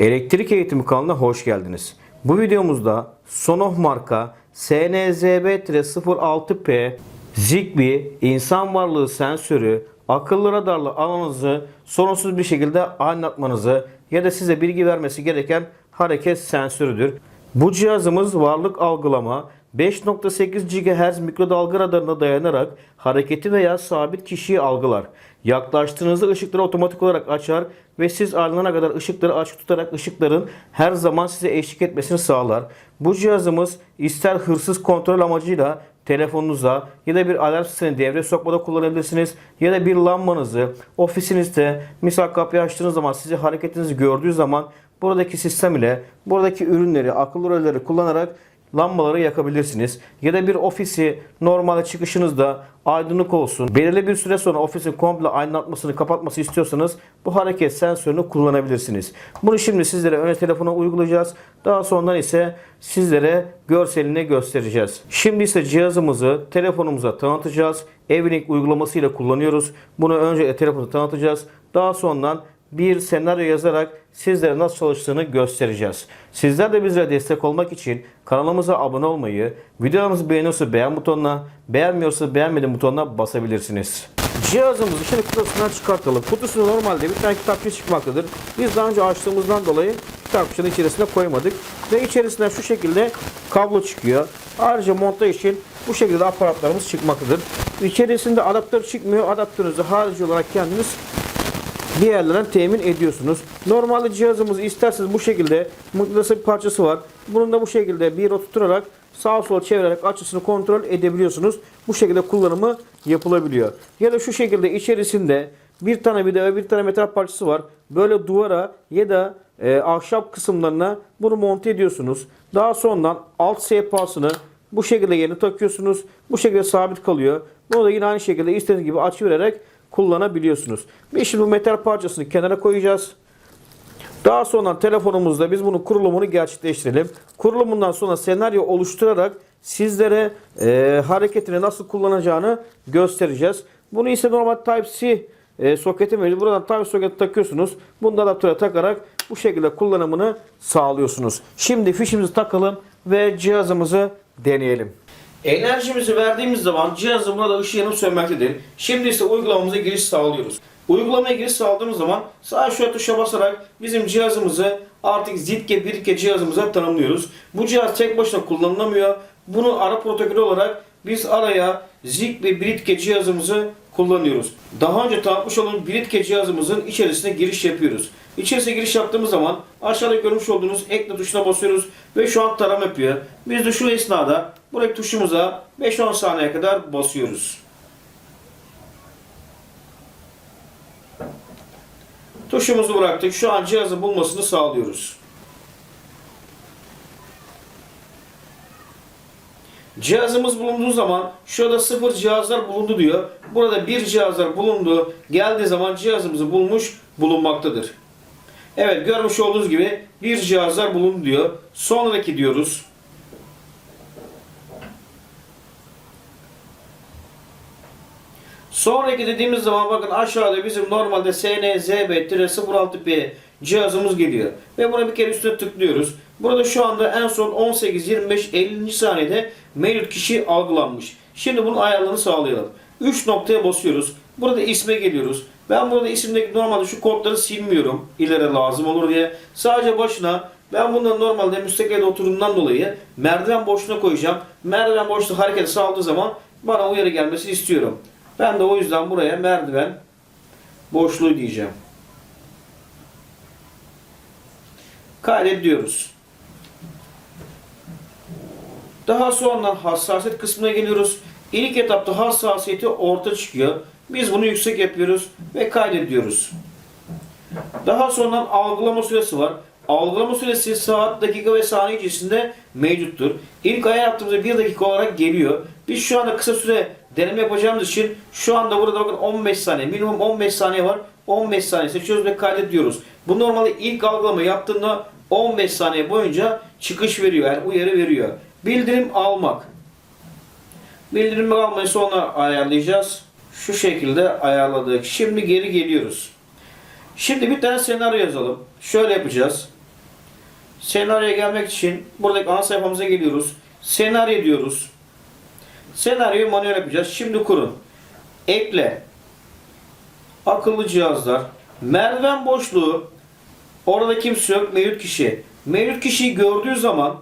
Elektrik Eğitimi kanalına hoş geldiniz. Bu videomuzda Sonoh marka SNZB-06P Zigbee insan varlığı sensörü akıllı radarlı alanınızı sorunsuz bir şekilde aydınlatmanızı ya da size bilgi vermesi gereken hareket sensörüdür. Bu cihazımız varlık algılama 5.8 GHz mikrodalga radarına dayanarak hareketi veya sabit kişiyi algılar. Yaklaştığınızda ışıkları otomatik olarak açar ve siz ayrılana kadar ışıkları açık tutarak ışıkların her zaman size eşlik etmesini sağlar. Bu cihazımız ister hırsız kontrol amacıyla telefonunuza ya da bir alarm sistemini devreye sokmada kullanabilirsiniz. Ya da bir lambanızı ofisinizde misal kapıyı açtığınız zaman sizi hareketinizi gördüğü zaman buradaki sistem ile buradaki ürünleri, akıllı rölleri kullanarak lambaları yakabilirsiniz. Ya da bir ofisi normalde çıkışınızda aydınlık olsun. Belirli bir süre sonra ofisin komple aydınlatmasını kapatması istiyorsanız bu hareket sensörünü kullanabilirsiniz. Bunu şimdi sizlere ön telefona uygulayacağız. Daha sonra ise sizlere görselini göstereceğiz. Şimdi ise cihazımızı telefonumuza tanıtacağız. Evelink uygulamasıyla kullanıyoruz. Bunu önce telefonu tanıtacağız. Daha sonra bir senaryo yazarak sizlere nasıl çalıştığını göstereceğiz. Sizler de bizlere destek olmak için kanalımıza abone olmayı, videolarımızı beğeniyorsa beğen butonuna, beğenmiyorsa beğenmedim butonuna basabilirsiniz. Cihazımızı şimdi kutusundan çıkartalım. Kutusu normalde bir tane kitapçı çıkmaktadır. Biz daha önce açtığımızdan dolayı kitapçının içerisine koymadık. Ve içerisinden şu şekilde kablo çıkıyor. Ayrıca montaj için bu şekilde aparatlarımız çıkmaktadır. İçerisinde adaptör çıkmıyor. Adaptörünüzü harici olarak kendiniz bir yerlerden temin ediyorsunuz. Normalde cihazımızı isterseniz bu şekilde mıknatıs bir parçası var. Bunun da bu şekilde bir yere tutturarak sağa sola çevirerek açısını kontrol edebiliyorsunuz. Bu şekilde kullanımı yapılabiliyor. Ya da şu şekilde içerisinde bir tane vida ve bir tane metal parçası var. Böyle duvara ya da e, ahşap kısımlarına bunu monte ediyorsunuz. Daha sonradan alt sehpasını bu şekilde yerine takıyorsunuz. Bu şekilde sabit kalıyor. Bunu da yine aynı şekilde istediğiniz gibi açıvererek kullanabiliyorsunuz. Biz şimdi bu metal parçasını kenara koyacağız. Daha sonra telefonumuzda biz bunun kurulumunu gerçekleştirelim. Kurulumundan sonra senaryo oluşturarak sizlere e, hareketini nasıl kullanacağını göstereceğiz. Bunu ise normal Type-C e, soketi mevcut. Buradan Type soketi takıyorsunuz. Bunu da adaptöre takarak bu şekilde kullanımını sağlıyorsunuz. Şimdi fişimizi takalım ve cihazımızı deneyelim. Enerjimizi verdiğimiz zaman cihazın burada ışığı yanıp sönmektedir. Şimdi ise uygulamamıza giriş sağlıyoruz. Uygulamaya giriş sağladığımız zaman sağ şu tuşa basarak bizim cihazımızı artık Zitke Birike cihazımıza tanımlıyoruz. Bu cihaz tek başına kullanılamıyor. Bunu ara protokolü olarak biz araya Zik ve Britke cihazımızı kullanıyoruz. Daha önce tanıtmış olduğum Britke cihazımızın içerisine giriş yapıyoruz. İçerisine giriş yaptığımız zaman aşağıda görmüş olduğunuz ekle tuşuna basıyoruz ve şu an tarama yapıyor. Biz de şu esnada buradaki tuşumuza 5-10 saniye kadar basıyoruz. Tuşumuzu bıraktık. Şu an cihazın bulmasını sağlıyoruz. Cihazımız bulunduğu zaman şurada sıfır cihazlar bulundu diyor. Burada bir cihazlar bulundu. Geldiği zaman cihazımızı bulmuş bulunmaktadır. Evet görmüş olduğunuz gibi bir cihazlar bulundu diyor. Sonraki diyoruz. Sonraki dediğimiz zaman bakın aşağıda bizim normalde SNZB-06P cihazımız geliyor. Ve buna bir kere üstüne tıklıyoruz. Burada şu anda en son 18, 25, 50. saniyede mevcut kişi algılanmış. Şimdi bunun ayarlarını sağlayalım. 3 noktaya basıyoruz. Burada isme geliyoruz. Ben burada isimdeki normalde şu kodları silmiyorum. İleri lazım olur diye. Sadece başına ben bundan normalde müstakilde oturumdan dolayı merdiven boşluğuna koyacağım. Merdiven boşluğu hareketi sağladığı zaman bana uyarı gelmesi istiyorum. Ben de o yüzden buraya merdiven boşluğu diyeceğim. Kaydediyoruz. Daha sonra hassasiyet kısmına geliyoruz. İlk etapta hassasiyeti orta çıkıyor. Biz bunu yüksek yapıyoruz ve kaydediyoruz. Daha sonra algılama süresi var. Algılama süresi saat, dakika ve saniye içerisinde mevcuttur. İlk ayar yaptığımızda 1 dakika olarak geliyor. Biz şu anda kısa süre deneme yapacağımız için şu anda burada bakın 15 saniye, minimum 15 saniye var. 15 saniye seçiyoruz ve kaydediyoruz. Bu normalde ilk algılama yaptığında 15 saniye boyunca çıkış veriyor. Yani uyarı veriyor. Bildirim almak. Bildirim almayı sonra ayarlayacağız. Şu şekilde ayarladık. Şimdi geri geliyoruz. Şimdi bir tane senaryo yazalım. Şöyle yapacağız. Senaryoya gelmek için buradaki ana sayfamıza geliyoruz. Senaryo diyoruz. Senaryoyu manuel yapacağız. Şimdi kurun. Ekle. Akıllı cihazlar. Merdiven boşluğu. Orada kimse yok. Mevcut kişi. Mevcut kişiyi gördüğü zaman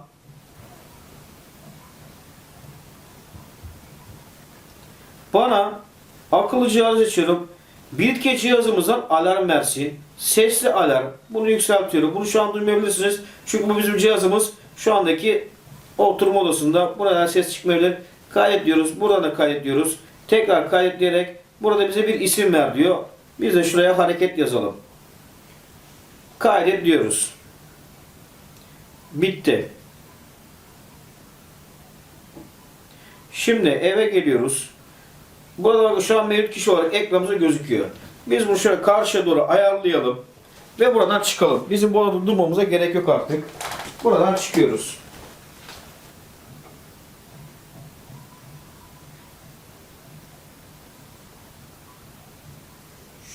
bana akıllı cihaz açıyorum. Bitki cihazımızdan alarm versin. Sesli alarm. Bunu yükseltiyorum. Bunu şu an duymayabilirsiniz. Çünkü bu bizim cihazımız şu andaki oturma odasında. Buradan ses çıkmayabilir. Kaydet diyoruz. Buradan da kaydet diyoruz. Tekrar kaydetleyerek burada bize bir isim ver diyor. Biz de şuraya hareket yazalım. Kaydet diyoruz. Bitti. Şimdi eve geliyoruz. Burada bakın şu an mevcut kişi olarak ekranımızda gözüküyor. Biz bunu şöyle karşıya doğru ayarlayalım. Ve buradan çıkalım. Bizim bu arada durmamıza gerek yok artık. Buradan çıkıyoruz.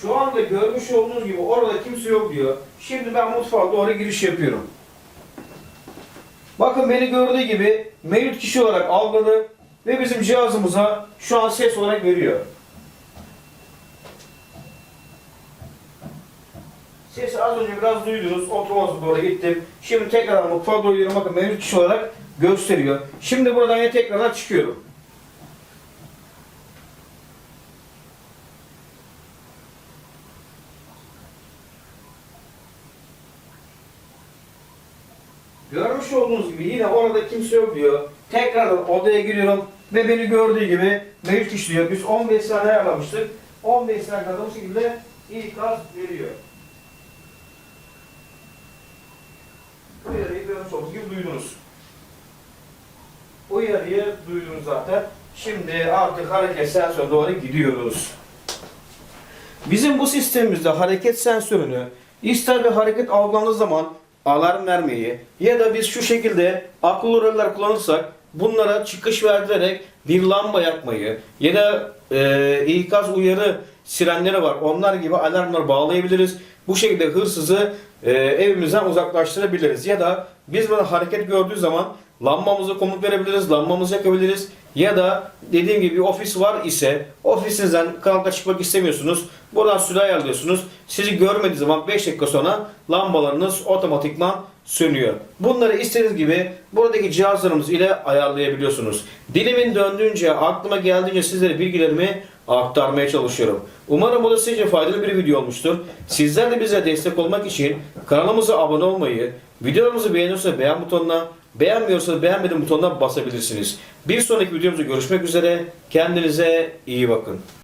Şu anda görmüş olduğunuz gibi orada kimse yok diyor. Şimdi ben mutfağa doğru giriş yapıyorum. Bakın beni gördüğü gibi mevcut kişi olarak algıladı ve bizim cihazımıza şu an ses olarak veriyor. Sesi az önce biraz duydunuz. Oturması doğru gittim. Şimdi tekrar mutfağa doğru gidiyorum. Bakın mevcut kişi olarak gösteriyor. Şimdi buradan yine tekrardan çıkıyorum. Görmüş olduğunuz gibi yine orada kimse yok diyor. Tekrardan odaya giriyorum ve beni gördüğü gibi mevcut kişi diyor. Biz 15 saniye ayarlamıştık. 15 saniye kadar bu şekilde ikaz veriyor. Uyarıyı görmüş olduğunuz gibi duydunuz. Uyarıyı duydunuz zaten. Şimdi artık hareket sensörüne doğru gidiyoruz. Bizim bu sistemimizde hareket sensörünü ister bir hareket algılandığı zaman alarm vermeyi ya da biz şu şekilde akıllı roller kullanırsak bunlara çıkış verdirerek bir lamba yakmayı ya da e, ikaz uyarı sirenleri var. Onlar gibi alarmlar bağlayabiliriz. Bu şekilde hırsızı e, evimizden uzaklaştırabiliriz. Ya da biz böyle hareket gördüğü zaman lambamıza komut verebiliriz, lambamızı yakabiliriz. Ya da dediğim gibi ofis var ise ofisinizden karanlıkta çıkmak istemiyorsunuz. Buradan süre ayarlıyorsunuz. Sizi görmediği zaman 5 dakika sonra lambalarınız otomatikman sönüyor. Bunları istediğiniz gibi buradaki cihazlarımız ile ayarlayabiliyorsunuz. Dilimin döndüğünce, aklıma geldiğince sizlere bilgilerimi aktarmaya çalışıyorum. Umarım bu da sizce faydalı bir video olmuştur. Sizler de bize destek olmak için kanalımıza abone olmayı, videolarımızı beğeniyorsanız beğen butonuna, beğenmiyorsanız beğenmedim butonuna basabilirsiniz. Bir sonraki videomuzda görüşmek üzere. Kendinize iyi bakın.